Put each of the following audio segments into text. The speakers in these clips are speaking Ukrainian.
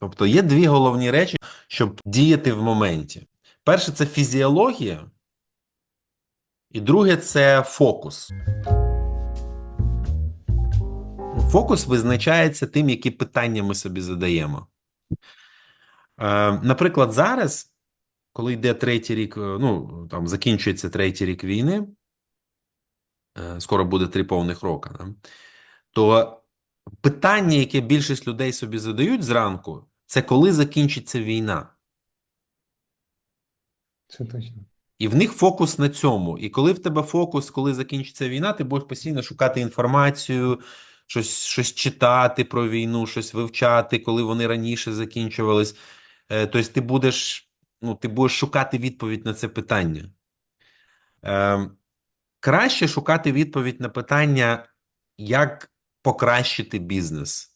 Тобто є дві головні речі, щоб діяти в моменті. Перше це фізіологія, і друге це фокус. Фокус визначається тим, які питання ми собі задаємо. Е, наприклад, зараз, коли йде третій рік, е, ну там закінчується третій рік війни, е, скоро буде три повних роки, то питання, яке більшість людей собі задають зранку, це коли закінчиться війна. Це точно. І в них фокус на цьому. І коли в тебе фокус, коли закінчиться війна, ти будеш постійно шукати інформацію, щось, щось читати про війну, щось вивчати, коли вони раніше закінчувались. Е, Тобто ти будеш, ну, ти будеш шукати відповідь на це питання. Е, краще шукати відповідь на питання, як покращити бізнес.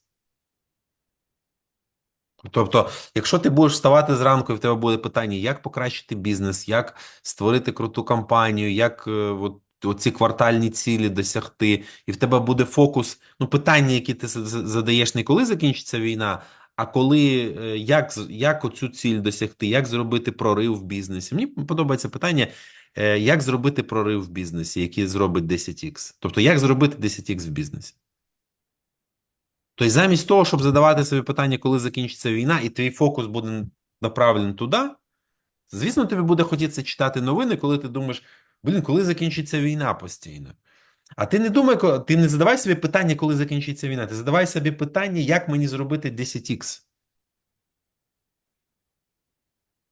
Тобто, якщо ти будеш вставати зранку, і в тебе буде питання, як покращити бізнес, як створити круту компанію, як е, от, оці квартальні цілі досягти, і в тебе буде фокус, ну, питання, які ти задаєш не коли закінчиться війна, а коли, е, як, як оцю ціль досягти, як зробити прорив в бізнесі. Мені подобається питання, е, як зробити прорив в бізнесі, який зробить 10x. Тобто, як зробити 10x в бізнесі. Тобто, замість того, щоб задавати собі питання, коли закінчиться війна, і твій фокус буде направлений туди, звісно, тобі буде хотітися читати новини, коли ти думаєш, блін, коли закінчиться війна постійно. А ти не думай, ти не задавай собі питання, коли закінчиться війна. Ти задавай собі питання, як мені зробити 10х.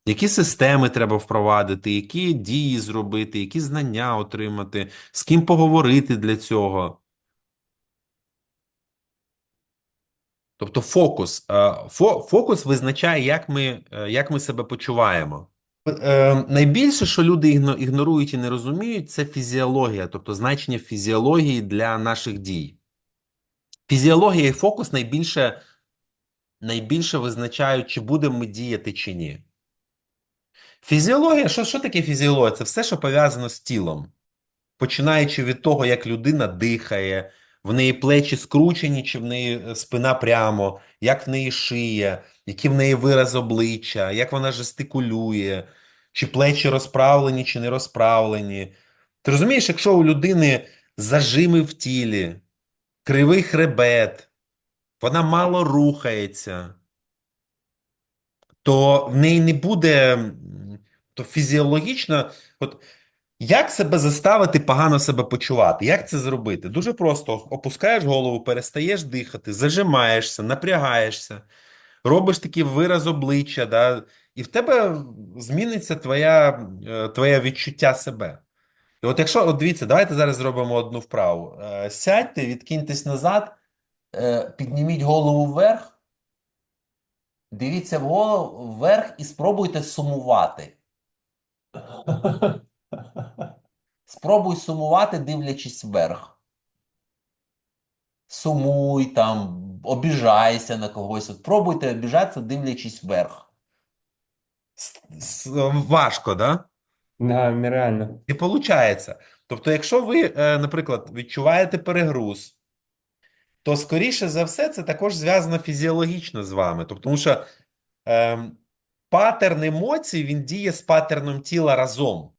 Які системи треба впровадити, які дії зробити, які знання отримати, з ким поговорити для цього. Тобто фокус. Е, фо- Фокус визначає, як ми, е, як ми себе почуваємо. Е, Найбільше, що люди ігнорують і не розуміють, це фізіологія, тобто значення фізіології для наших дій. Фізіологія і фокус найбільше, найбільше визначають, чи будемо ми діяти чи ні. Фізіологія, що, що таке фізіологія? Це все, що пов'язано з тілом. Починаючи від того, як людина дихає, в неї плечі скручені, чи в неї е, спина прямо, як в неї шия, який в неї вираз обличчя, як вона жестикулює, чи плечі розправлені, чи не розправлені. Ти розумієш, якщо у людини зажими в тілі, кривий хребет, вона мало рухається, то в неї не буде, то фізіологічно, от як себе заставити погано себе почувати? Як це зробити? Дуже просто опускаєш голову, перестаєш дихати, зажимаєшся, напрягаєшся, робиш такий вираз обличчя, да, і в тебе зміниться твоя, е, твоє відчуття себе. І от якщо, от дивіться, давайте зараз зробимо одну вправу. Е, Сядьте, відкиньтесь назад, е, підніміть голову вверх, дивіться вгору, вверх і спробуйте сумувати. Спробуй сумувати, дивлячись вверх. Сумуй там, обіжайся на когось. От пробуйте обіжатися, дивлячись вверх. Важко, да? Да, нереально. І виходить. Тобто, якщо ви, е, наприклад, відчуваєте перегруз, то скоріше за все це також зв'язано фізіологічно з вами. Тобто, тому що ем, паттерн емоцій він діє з паттерном тіла разом.